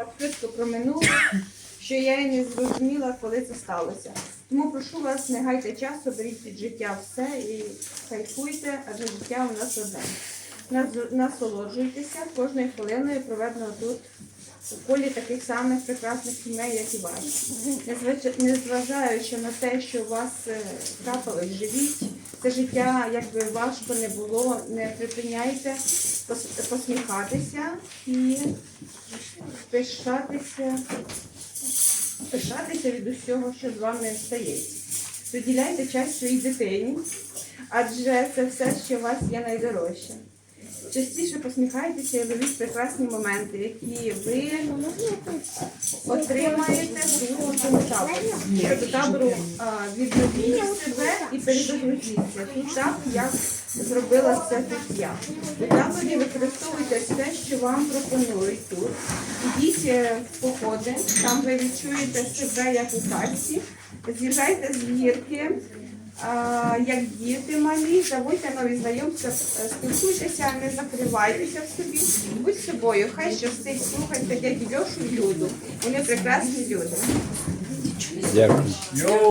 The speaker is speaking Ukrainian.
так швидко проминуло, що я і не зрозуміла, коли це сталося. Тому прошу вас, не гайте часу, беріть від життя все і кайфуйте, адже життя у нас одне. Насолоджуйтеся кожною хвилиною, проведеною тут у колі таких самих прекрасних сімей, як і. Незвач- Незважаючи на те, що у вас е, трапилось, живіть. Це життя, як би важко не було, не припиняйте посміхатися і пишатися, пишатися від усього, що з вами стається. Приділяйте час своїй дитині, адже це все, що у вас є найдорожче. Частіше посміхайтеся і ловіть прекрасні моменти, які ви отримаєте тут у цьому таборі. Табору відновіть себе і перезагрузіться. Тут так, як зробила це тут я. У таборі використовуйте все, що вам пропонують тут. Ідіть е, в походи, там ви відчуєте себе як у касті. З'їжджайте з гірки, як діти малі, заводьте нові знайомства, е, спілкуйтеся, не закривайтеся в собі, будь собою. Хай щастить, слухайте дядю Льошу і Люду. Вони прекрасні люди. Дякую.